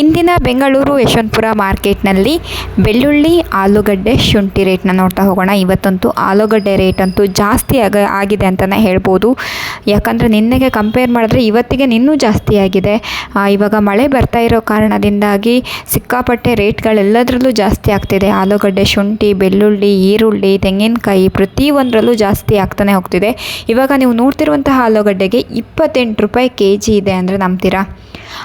ಇಂದಿನ ಬೆಂಗಳೂರು ಯಶವಂತಪುರ ಮಾರ್ಕೆಟ್ನಲ್ಲಿ ಬೆಳ್ಳುಳ್ಳಿ, ಆಲೂಗಡ್ಡೆ ಶುಂಠಿ ರೇಟ್ನ ನೋಡ್ತಾ ಹೋಗೋಣ. ಇವತ್ತಂತೂ ಆಲೂಗಡ್ಡೆ ರೇಟ್ ಅಂತೂ ಜಾಸ್ತಿ ಆಗ ಆಗಿದೆ ಅಂತಲೇ ಹೇಳ್ಬೋದು. ಯಾಕಂದರೆ ನಿನ್ನೆಗೆ ಕಂಪೇರ್ ಮಾಡಿದ್ರೆ ಇವತ್ತಿಗೆ ಇನ್ನೂ ಜಾಸ್ತಿ ಆಗಿದೆ. ಇವಾಗ ಮಳೆ ಬರ್ತಾ ಇರೋ ಕಾರಣದಿಂದಾಗಿ ಸಿಕ್ಕಾಪಟ್ಟೆ ರೇಟ್ಗಳೆಲ್ಲದರಲ್ಲೂ ಜಾಸ್ತಿ ಆಗ್ತಿದೆ. ಆಲೂಗಡ್ಡೆ, ಶುಂಠಿ, ಬೆಳ್ಳುಳ್ಳಿ, ಈರುಳ್ಳಿ, ತೆಂಗಿನಕಾಯಿ ಪ್ರತಿಯೊಂದರಲ್ಲೂ ಜಾಸ್ತಿ ಆಗ್ತಾನೆ ಹೋಗ್ತಿದೆ. ಇವಾಗ ನೀವು ನೋಡ್ತಿರುವಂತಹ ಆಲೂಗಡ್ಡೆಗೆ ಇಪ್ಪತ್ತೆಂಟು ರೂಪಾಯಿ ಕೆ ಜಿ ಇದೆ ಅಂದರೆ ನಂಬ್ತೀರಾ?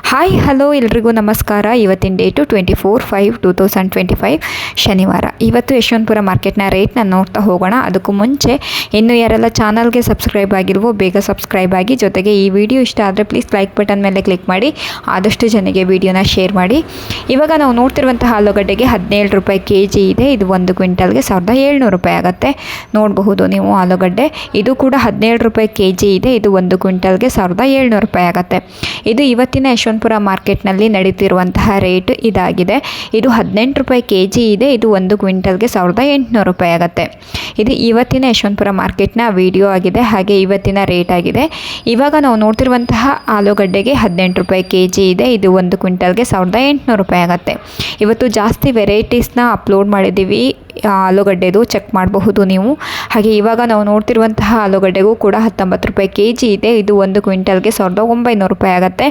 ಹಾಯ್, ಹಲೋ, ಎಲ್ರಿಗೂ ನಮಸ್ಕಾರ. ಇವತ್ತಿನ date twenty four five two thousand twenty five ಶನಿವಾರ. ಇವತ್ತು ಯಶವಂತಪುರ ಮಾರ್ಕೆಟ್ನ ರೇಟ್ನ ನೋಡ್ತಾ ಹೋಗೋಣ. ಅದಕ್ಕೂ ಮುಂಚೆ ಇನ್ನು ಯಾರೆಲ್ಲ ಚಾನಲ್ಗೆ ಸಬ್ಸ್ಕ್ರೈಬ್ ಆಗಿಲ್ವೋ ಬೇಗ ಸಬ್ಸ್ಕ್ರೈಬ್ ಆಗಿ, ಜೊತೆಗೆ ಈ ವಿಡಿಯೋ ಇಷ್ಟ ಆದರೆ ಪ್ಲೀಸ್ ಲೈಕ್ ಬಟನ್ ಮೇಲೆ ಕ್ಲಿಕ್ ಮಾಡಿ, ಆದಷ್ಟು ಜನಗೆ ವಿಡಿಯೋನ ಶೇರ್ ಮಾಡಿ. ಇವಾಗ ನಾವು ನೋಡ್ತಿರುವಂತಹ ಆಲೂಗಡ್ಡೆಗೆ ಹದಿನೇಳು ರೂಪಾಯಿ ಕೆ ಜಿ ಇದೆ. ಇದು ಒಂದು ಕ್ವಿಂಟಲ್ಗೆ ಸಾವಿರದ ಏಳ್ನೂರು ರೂಪಾಯಿ ಆಗುತ್ತೆ. ನೋಡಬಹುದು ನೀವು ಆಲೂಗಡ್ಡೆ. ಇದು ಕೂಡ ಹದಿನೇಳು ರೂಪಾಯಿ ಕೆ ಜಿ ಇದೆ. ಇದು ಒಂದು ಕ್ವಿಂಟಲ್ಗೆ ಸಾವಿರದ ಏಳ್ನೂರು ರೂಪಾಯಿ ಆಗುತ್ತೆ. ಇದು ಇವತ್ತಿನ ಯಶವಂತಪುರ ಮಾರ್ಕೆಟ್ನಲ್ಲಿ ನಡೀತಿರುವಂತಹ ರೇಟ್ ಇದಾಗಿದೆ. ಇದು ಹದಿನೆಂಟು ರೂಪಾಯಿ ಕೆ ಜಿ ಇದೆ. ಇದು ಒಂದು ಕ್ವಿಂಟಲ್ಗೆ ಸಾವಿರದ ಎಂಟುನೂರು ರೂಪಾಯಿ ಆಗುತ್ತೆ. ಇದು ಇವತ್ತಿನ ಯಶವಂತಪುರ ಮಾರ್ಕೆಟ್ನ ವಿಡಿಯೋ ಆಗಿದೆ. ಹಾಗೆ ಇವತ್ತಿನ ರೇಟ್ ಆಗಿದೆ. ಇವಾಗ ನಾವು ನೋಡ್ತಿರುವಂತಹ ಆಲೂಗಡ್ಡೆಗೆ ಹದಿನೆಂಟು ರೂಪಾಯಿ ಕೆ ಜಿ ಇದೆ. ಇದು ಒಂದು ಕ್ವಿಂಟಲ್ಗೆ ಸಾವಿರದ ಎಂಟುನೂರು ರೂಪಾಯಿ ಆಗುತ್ತೆ. ಇವತ್ತು ಜಾಸ್ತಿ ವೆರೈಟೀಸ್ನ ಅಪ್ಲೋಡ್ ಮಾಡಿದ್ದೀವಿ. ಆಲೂಗಡ್ಡೆದು ಚೆಕ್ ಮಾಡಬಹುದು ನೀವು. ಹಾಗೆ ಇವಾಗ ನಾವು ನೋಡ್ತಿರುವಂತಹ ಆಲೂಗಡ್ಡೆಗೂ ಕೂಡ ಹತ್ತೊಂಬತ್ತು ರೂಪಾಯಿ ಕೆ ಜಿ ಇದೆ. ಇದು ಒಂದು ಕ್ವಿಂಟಲ್ಗೆ ಸಾವಿರದ ಒಂಬೈನೂರು ರೂಪಾಯಿ ಆಗುತ್ತೆ.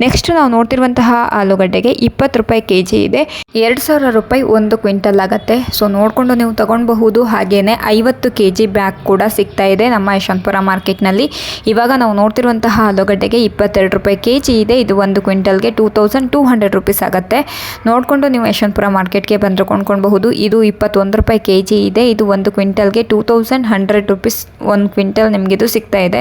ನೆಕ್ಸ್ಟ್ ನಾವು ನೋಡ್ತಿರುವಂತಹ ಆಲೂಗಡ್ಡೆಗೆ ಇಪ್ಪತ್ತು ರೂಪಾಯಿ ಕೆ ಜಿ ಇದೆ. ಎರಡು ಸಾವಿರ ರೂಪಾಯಿ ಒಂದು ಕ್ವಿಂಟಲ್ ಆಗುತ್ತೆ. ಸೊ ನೋಡಿಕೊಂಡು ನೀವು ತಗೊಳ್ಬಹುದು ಹಾಗೆಯೇ ಐವತ್ತು ಕೆ ಜಿ ಬ್ಯಾಗ್ ಕೂಡ ಸಿಗ್ತಾ ಇದೆ ನಮ್ಮ ಯಶವಂತಪುರ ಮಾರ್ಕೆಟ್ನಲ್ಲಿ. ಇವಾಗ ನಾವು ನೋಡ್ತಿರುವಂತಹ ಆಲೂಗಡ್ಡೆಗೆ ಇಪ್ಪತ್ತೆರಡು ರೂಪಾಯಿ ಕೆ ಜಿ ಇದೆ. ಇದು ಒಂದು ಕ್ವಿಂಟಲ್ಗೆ two thousand two hundred rupees ಆಗುತ್ತೆ. ನೋಡಿಕೊಂಡು ನೀವು ಯಶವಂತಪುರ ಮಾರ್ಕೆಟ್ಗೆ ಬಂದರೆ ಕೊಂಡ್ಕೊಳ್ಬಹುದು. ಇದು ಇಪ್ಪತ್ತೊಂದು ರೂಪಾಯಿ ಕೆ ಜಿ ಇದೆ. ಇದು ಒಂದು ಕ್ವಿಂಟಲ್ಗೆ ಟೂ ತೌಸಂಡ್ ಹಂಡ್ರೆಡ್ ರುಪೀಸ್ ಒಂದು ಕ್ವಿಂಟಲ್ ನಿಮಗೆ ಇದು ಸಿಗ್ತಾ ಇದೆ.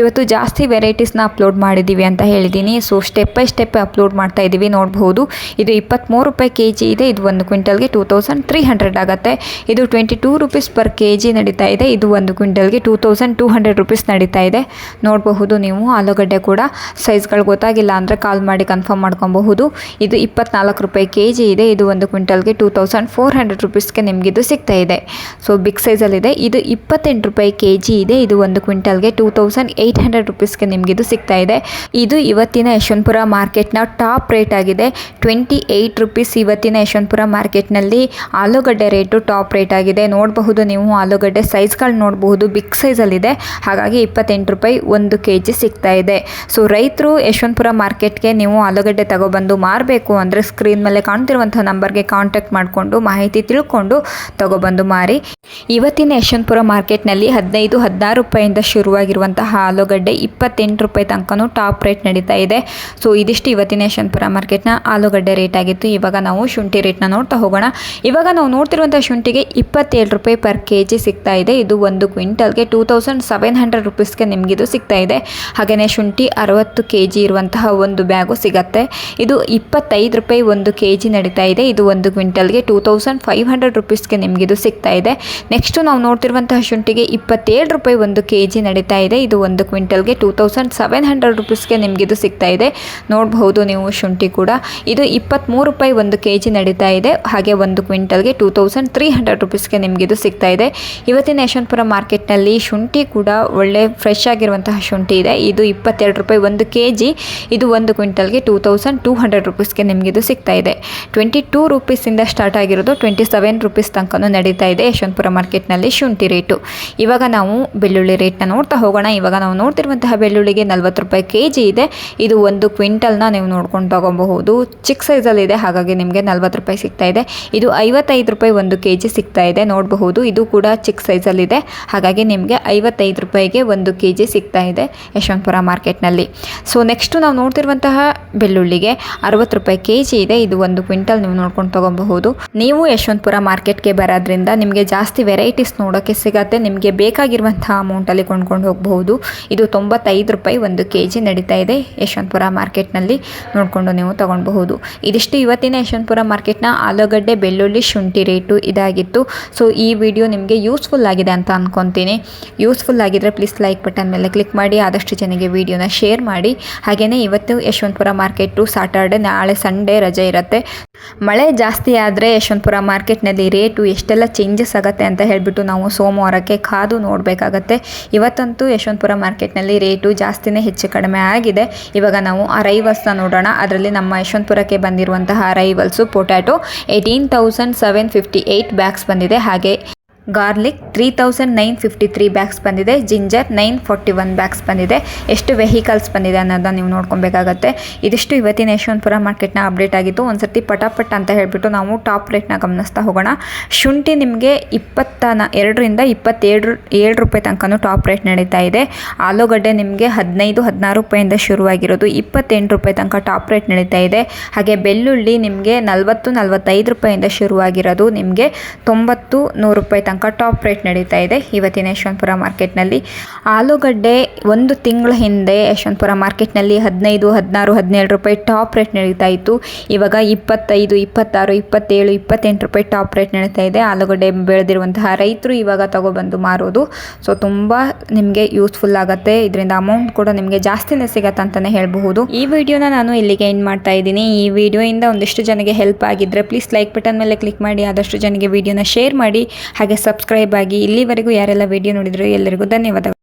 ಇವತ್ತು ಜಾಸ್ತಿ ವೆರೈಟೀಸ್ನ ಅಪ್ಲೋಡ್ ಮಾಡಿದ್ದೀವಿ ಅಂತ ಹೇಳಿದ್ದೀನಿ so step by step upload ಮಾಡ್ತಾ ಇದ್ದೀವಿ ನೋಡಬಹುದು ಇದು ಇಪ್ಪತ್ತ್ಮೂರು ರೂಪಾಯಿ ಕೆ ಜಿ ಇದೆ. ಇದು ಒಂದು ಕ್ವಿಂಟಲ್ಗೆ ಟೂ ತೌಸಂಡ್ ತ್ರೀ ಹಂಡ್ರೆಡ್ ಆಗುತ್ತೆ. ಇದು twenty two rupees per K G ನಡೀತಾ ಇದೆ. ಇದು ಒಂದು ಕ್ವಿಂಟಲ್ಗೆ two thousand two hundred rupees ನಡೀತಾ ಇದೆ. ನೋಡಬಹುದು ನೀವು ಆಲೂಗಡ್ಡೆ ಕೂಡ. ಸೈಜ್ಗಳು ಗೊತ್ತಾಗಿಲ್ಲ ಅಂದರೆ ಕಾಲ್ ಮಾಡಿ ಕನ್ಫರ್ಮ್ ಮಾಡ್ಕೊಬಹುದು. ಇದು ಇಪ್ಪತ್ನಾಲ್ಕು ರೂಪಾಯಿ ಕೆ ಜಿ ಇದೆ. ಇದು ಒಂದು ಕ್ವಿಂಟಲ್ಗೆ ಟೂ ತೌಸಂಡ್ ಫೋರ್ ಹಂಡ್ರೆಡ್ ರುಪೀಸ್ಗೆ ನಿಮಗಿದು ಸಿಗ್ತಾ ಇದೆ. ಸೊ ಬಿಗ್ ಸೈಜಲ್ಲಿದೆ ಇದು. ಇಪ್ಪತ್ತೆಂಟು ರೂಪಾಯಿ ಕೆ ಜಿ ಇದೆ. ಇದು ಒಂದು ಕ್ವಿಂಟಲ್ಗೆ ಟೂ ತೌಸಂಡ್ ಏಯ್ಟ್ ಹಂಡ್ರೆಡ್ ರುಪೀಸ್ಗೆ ನಿಮಗಿದು ಸಿಗ್ತಾ ಇದೆ. ಇದು ಇವತ್ತಿನ ಯಶವಂತಪುರ ಮಾರ್ಕೆಟ್ನ ಟಾಪ್ ರೇಟ್ ಆಗಿದೆ. ಟ್ವೆಂಟಿ ಏಯ್ಟ್ ರುಪೀಸ್ ಇವತ್ತಿನ ಯಶವಂತಪುರ ಮಾರ್ಕೆಟ್ನಲ್ಲಿ ಆಲೂಗಡ್ಡೆ ರೇಟು ಟಾಪ್ ರೇಟ್ ಆಗಿದೆ. ನೋಡಬಹುದು ನೀವು ಆಲೂಗಡ್ಡೆ ಸೈಜ್ಗಳು ನೋಡಬಹುದು. ಬಿಗ್ ಸೈಜಲ್ಲಿದೆ ಹಾಗಾಗಿ ಇಪ್ಪತ್ತೆಂಟು ರೂಪಾಯಿ ಒಂದು ಕೆ ಜಿ ಸಿಗ್ತಾ ಇದೆ. ಸೊ ರೈತರು ಯಶವಂತಪುರ ಮಾರ್ಕೆಟ್ಗೆ ನೀವು ಆಲೂಗಡ್ಡೆ ತಗೊಬಂದು ಮಾರಬೇಕು ಅಂದರೆ ಸ್ಕ್ರೀನ್ ಮೇಲೆ ಕಾಣ್ತಿರುವಂಥ ನಂಬರ್ಗೆ ಕಾಂಟ್ಯಾಕ್ಟ್ ಮಾಡಿಕೊಂಡು ಮಾಹಿತಿ ತಿಳ್ಕೊಂಡು ತಗೊಬಂದು ಮಾರಿ. ಇವತ್ತಿನ ಯಶವಂತಪುರ ಮಾರ್ಕೆಟ್ನಲ್ಲಿ ಹದಿನೈದು, ಹದಿನಾರು ರೂಪಾಯಿಂದ ಶುರುವಾಗಿರುವಂತಹ ಆಲೂಗಡ್ಡೆ ಇಪ್ಪತ್ತೆಂಟು ರೂಪಾಯಿ ತನಕನೂ ಟಾಪ್ ರೇಟ್ ನಡೀತಾ ಇದೆ. ಸೊ, ಇದಿಷ್ಟು ಇವತ್ತಿನ ಯಶವಂತಪುರ ಮಾರ್ಕೆಟ್ನ ಆಲೂಗಡ್ಡೆ ರೇಟ್ ಆಗಿತ್ತು. ಇವಾಗ ನಾವು ಶುಂಠಿ ರೇಟ್ನ ನೋಡ್ತಾ ಹೋಗೋಣ. ಇವಾಗ ನಾವು ನೋಡ್ತಿರುವಂಥ ಶುಂಠಿಗೆ ಇಪ್ಪತ್ತೇಳು ರೂಪಾಯಿ ಪರ್ ಕೆ ಜಿ ಸಿಗ್ತಾ ಇದೆ. ಇದು ಒಂದು ಕ್ವಿಂಟಲ್ಗೆ ಟೂ ತೌಸಂಡ್ ಸೆವೆನ್ ಹಂಡ್ರೆಡ್ ರುಪೀಸ್ಗೆ ನಿಮಗಿದು ಸಿಗ್ತಾ ಇದೆ. ಹಾಗೆಯೇ ಶುಂಠಿ ಅರವತ್ತು ಕೆ ಜಿ ಇರುವಂತಹ ಒಂದು ಬ್ಯಾಗು ಸಿಗತ್ತೆ. ಇದು ಇಪ್ಪತ್ತೈದು ರೂಪಾಯಿ ಒಂದು ಕೆ ಜಿ ನಡೀತಾ ಇದೆ. ಇದು ಒಂದು ಕ್ವಿಂಟಲ್ಗೆ ಟೂ ತೌಸಂಡ್ ಫೈವ್ ಹಂಡ್ರೆಡ್ ರುಪೀಸ್ಗೆ ಇದು ಸಿಗ್ತಾ ಇದೆ. ನೆಕ್ಸ್ಟು ನಾವು ನೋಡ್ತಿರುವಂತಹ ಶುಂಠಿಗೆ ಇಪ್ಪತ್ತೇಳು ರೂಪಾಯಿ ಒಂದು ಕೆ ಜಿ ನಡೀತಾ ಇದೆ. ಇದು ಒಂದು ಕ್ವಿಂಟಲ್ಗೆ ಟೂ ತೌಸಂಡ್ ಸೆವೆನ್ ಹಂಡ್ರೆಡ್ ರುಪೀಸ್ಗೆ ಇದು ಸಿಗ್ತಾ ಇದೆ. ನೋಡಬಹುದು ನೀವು ಶುಂಠಿ ಕೂಡ. ಇದು ಇಪ್ಪತ್ತ್ಮೂರು ರೂಪಾಯಿ ಒಂದು ಕೆ ಜಿ ನಡೀತಾ ಇದೆ. ಹಾಗೆ ಒಂದು ಕ್ವಿಂಟಲ್ಗೆ ಟೂ ತೌಸಂಡ್ ತ್ರೀ ಹಂಡ್ರೆಡ್ ರುಪೀಸ್ಗೆ ಇದು ಸಿಗ್ತಾ ಇದೆ. ಇವತ್ತಿನ ಯಶವಂತಪುರ ಮಾರ್ಕೆಟ್ನಲ್ಲಿ ಶುಂಠಿ ಕೂಡ ಒಳ್ಳೆ ಫ್ರೆಶ್ ಆಗಿರುವಂತಹ ಶುಂಠಿ ಇದೆ. ಇದು ಇಪ್ಪತ್ತೆರಡು ರೂಪಾಯಿ ಒಂದು ಕೆ ಜಿ ಇದು ಒಂದು ಕ್ವಿಂಟಲ್ಗೆ ಟೂ ತೌಸಂಡ್ ಟೂ ಹಂಡ್ರೆಡ್ ರುಪೀಸ್ಗೆ ಇದು ಸಿಗ್ತಾ ಇದೆ. ಟ್ವೆಂಟಿ ಟೂ ರುಪೀಸಿಂದ ಸ್ಟಾರ್ಟ್ ಆಗಿರೋದು ಟ್ವೆಂಟಿ ಸೆವೆನ್ ರುಪೀಸ್ ತನಕನೂ ನಡೀತಾ ಇದೆ ಯಶವಂತಪುರ ಮಾರ್ಕೆಟ್ನಲ್ಲಿ ಶುಂಠಿ ರೇಟು ಇವಾಗ ನಾವು ಬೆಳ್ಳುಳ್ಳಿ ರೇಟ್ನ ನೋಡ್ತಾ ಹೋಗೋಣ ಇವಾಗ ನಾವು ನೋಡ್ತಿರುವಂತಹ ಬೆಳ್ಳುಳ್ಳಿಗೆ ನಲ್ವತ್ತು ರೂಪಾಯಿ ಕೆ ಜಿ ಇದೆ ಇದು ಒಂದು ಕ್ವಿಂಟಲ್ನ ನೀವು ನೋಡ್ಕೊಂಡು ತಗೊಬಹುದು ಚಿಕ್ಕ ಸೈಜಲ್ಲಿದೆ ಹಾಗಾಗಿ ನಿಮಗೆ ನಲ್ವತ್ತು ರೂಪಾಯಿ ಸಿಗ್ತಾ ಇದೆ ಇದು ಐವತ್ತೈದು ರೂಪಾಯಿ ಒಂದು ಕೆ ಜಿ ಸಿಗ್ತಾ ಇದೆ ನೋಡಬಹುದು ಇದು ಕೂಡ ಚಿಕ್ಕ ಸೈಜಲ್ಲಿದೆ ಹಾಗಾಗಿ ನಿಮಗೆ ಐವತ್ತೈದು ರೂಪಾಯಿಗೆ ಒಂದು ಕೆ ಜಿ ಸಿಗ್ತಾ ಇದೆ ಯಶವಂತಪುರ ಮಾರ್ಕೆಟ್ನಲ್ಲಿ ಸೊ ನೆಕ್ಸ್ಟು ನಾವು ನೋಡ್ತಿರುವಂತಹ ಬೆಳ್ಳುಳ್ಳಿಗೆ ಅರವತ್ತು ರೂಪಾಯಿ ಕೆ ಜಿ ಇದೆ ಇದು ಒಂದು ಕ್ವಿಂಟಲ್ ನೀವು ನೋಡ್ಕೊಂಡು ತಗೊಬಹುದು ನೀವು ಯಶವಂತಪುರ ಮಾರ್ಕೆಟ್ಗೆ ಬರೋದ್ರಿಂದ ನಿಮಗೆ ಜಾಸ್ತಿ ವೆರೈಟೀಸ್ ನೋಡೋಕ್ಕೆ ಸಿಗತ್ತೆ, ನಿಮಗೆ ಬೇಕಾಗಿರುವಂಥ ಅಮೌಂಟಲ್ಲಿ ಕೊಂಡ್ಕೊಂಡು ಹೋಗಬಹುದು. ಇದು ತೊಂಬತ್ತೈದು ರೂಪಾಯಿ ಒಂದು ಕೆ ಜಿ ನಡೀತಾ ಇದೆ ಯಶವಂತಪುರ ಮಾರ್ಕೆಟ್ನಲ್ಲಿ. ನೋಡಿಕೊಂಡು ನೀವು ತೊಗೊಳ್ಬಹುದು. ಇದಿಷ್ಟು ಇವತ್ತಿನ ಯಶವಂತಪುರ ಮಾರ್ಕೆಟ್ನ ಆಲೂಗಡ್ಡೆ, ಬೆಳ್ಳುಳ್ಳಿ, ಶುಂಠಿ ರೇಟು ಇದಾಗಿತ್ತು. ಸೊ, ಈ ವಿಡಿಯೋ ನಿಮಗೆ ಯೂಸ್ಫುಲ್ ಆಗಿದೆ ಅಂತ ಅಂದ್ಕೊತೀನಿ ಯೂಸ್ಫುಲ್ ಆಗಿದ್ರೆ ಪ್ಲೀಸ್ ಲೈಕ್ ಬಟನ್ ಮೇಲೆ ಕ್ಲಿಕ್ ಮಾಡಿ, ಆದಷ್ಟು ಜನಗೆ ವಿಡಿಯೋನ ಶೇರ್ ಮಾಡಿ. ಹಾಗೆಯೇ ಇವತ್ತು ಯಶವಂತಪುರ ಮಾರ್ಕೆಟು ಸಾಟರ್ಡೆ ನಾಳೆ ಸಂಡೇ ರಜೆ ಇರುತ್ತೆ. ಮಳೆ ಜಾಸ್ತಿ ಆದರೆ ಯಶವಂತಪುರ ಮಾರ್ಕೆಟ್ನಲ್ಲಿ ರೇಟು ಎಷ್ಟೆಲ್ಲ ಚೇಂಜಸ್ ಆಗುತ್ತೆ ಅಂತ ಹೇಳಿಬಿಟ್ಟು ನಾವು ಸೋಮವಾರಕ್ಕೆ ಕಾದು ನೋಡಬೇಕಾಗತ್ತೆ. ಇವತ್ತಂತೂ ಯಶವಂತಪುರ ಮಾರ್ಕೆಟ್ನಲ್ಲಿ ರೇಟು ಜಾಸ್ತಿನೇ ಹೆಚ್ಚು ಕಡಿಮೆ ಆಗಿದೆ. ಇವಾಗ ನಾವು ಅರೈವಲ್ಸ್ನ ನೋಡೋಣ. ಅದರಲ್ಲಿ ನಮ್ಮ ಯಶವಂತಪುರಕ್ಕೆ ಬಂದಿರುವಂತಹ arrivals potato eighteen thousand seven fifty eight bags ಬಂದಿದೆ. ಹಾಗೆ garlic three thousand nine fifty three bags ಬಂದಿದೆ ginger nine forty one bags ಬಂದಿದೆ. ಎಷ್ಟು ವೆಹಿಕಲ್ಸ್ ಬಂದಿದೆ ಅನ್ನೋದನ್ನ ನೀವು ನೋಡ್ಕೊಬೇಕಾಗತ್ತೆ. ಇದಿಷ್ಟು ಇವತ್ತಿನ ಯಶವಂತಪುರ ಮಾರ್ಕೆಟ್ನ ಅಪ್ಡೇಟ್ ಆಗಿತ್ತು. ಒಂದ್ಸತಿ ಪಟಾಪಟ್ ಅಂತ ಹೇಳಿಬಿಟ್ಟು ನಾವು ಟಾಪ್ ರೇಟ್ನ ಗಮನಿಸ್ತಾ ಹೋಗೋಣ. ಶುಂಠಿ ನಿಮಗೆ ಇಪ್ಪತ್ತ ಎರಡರಿಂದ ಇಪ್ಪತ್ತೇಳು, ಏಳು ರೂಪಾಯಿ ತನಕನೂ ಟಾಪ್ ರೇಟ್ ನಡೀತಾ ಇದೆ. ಆಲೂಗಡ್ಡೆ ನಿಮಗೆ ಹದಿನೈದು, ಹದಿನಾರು ರೂಪಾಯಿಂದ ಶುರುವಾಗಿರೋದು ಇಪ್ಪತ್ತೆಂಟು ರೂಪಾಯಿ ತನಕ ಟಾಪ್ ರೇಟ್ ನಡೀತಾ ಇದೆ. ಹಾಗೆ ಬೆಳ್ಳುಳ್ಳಿ ನಿಮಗೆ ನಲವತ್ತು, ನಲವತ್ತೈದು ರೂಪಾಯಿಂದ ಶುರುವಾಗಿರೋದು ನಿಮಗೆ ತೊಂಬತ್ತು, ನೂರು ರೂಪಾಯಿ ತನಕ ಟಾಪ್ ರೇಟ್ ನಡೀತಾ ಇದೆ. ಇವತ್ತಿನ ಯಶವಂತಪುರ ಮಾರ್ಕೆಟ್ನಲ್ಲಿ ಆಲೂಗಡ್ಡೆ ಒಂದು ತಿಂಗಳ ಹಿಂದೆ ಯಶವಂತಪುರ ಮಾರ್ಕೆಟ್ನಲ್ಲಿ ಹದಿನೈದು, ಹದಿನಾರು, ಹದಿನೇಳು ರೂಪಾಯಿ ಟಾಪ್ ರೇಟ್ ನಡೀತಾ ಇತ್ತು. ಇವಾಗ ಇಪ್ಪತ್ತೈದು, ಇಪ್ಪತ್ತಾರು, ಇಪ್ಪತ್ತೇಳು, ಇಪ್ಪತ್ತೆಂಟು ರೂಪಾಯಿ ಟಾಪ್ ರೇಟ್ ನಡೀತಾ ಇದೆ. ಆಲೂಗಡ್ಡೆ ಬೆಳೆದಿರುವಂತಹ ರೈತರು ಇವಾಗ ತಗೊಬಂದು ಮಾರೋದು. ಸೊ, ತುಂಬ ನಿಮಗೆ ಯೂಸ್ಫುಲ್ ಆಗುತ್ತೆ. ಇದರಿಂದ ಅಮೌಂಟ್ ಕೂಡ ನಿಮಗೆ ಜಾಸ್ತಿನೇ ಸಿಗತ್ತೆ ಅಂತಲೇ ಹೇಳಬಹುದು. ಈ ವಿಡಿಯೋನ ನಾನು ಇಲ್ಲಿಗೆ ಏನು ಮಾಡ್ತಾ ಇದ್ದೀನಿ. ಈ ವಿಡಿಯೋಯಿಂದ ಒಂದಿಷ್ಟು ಜನಕ್ಕೆ ಹೆಲ್ಪ್ ಆಗಿದ್ರೆ ಪ್ಲೀಸ್ ಲೈಕ್ ಬಟನ್ ಮೇಲೆ ಕ್ಲಿಕ್ ಮಾಡಿ. ಆದಷ್ಟು ಜನಗೆ ವಿಡಿಯೋನ ಶೇರ್ ಮಾಡಿ. ಹಾಗೆ ಸಬ್ಸ್ಕ್ರೈಬ್ ಆಗಿ ಇಲ್ಲಿವರೆಗೂ ಯಾರೆಲ್ಲ ವಿಡಿಯೋ ನೋಡಿದ್ರು ಎಲ್ಲರಿಗೂ ಧನ್ಯವಾದಗಳು.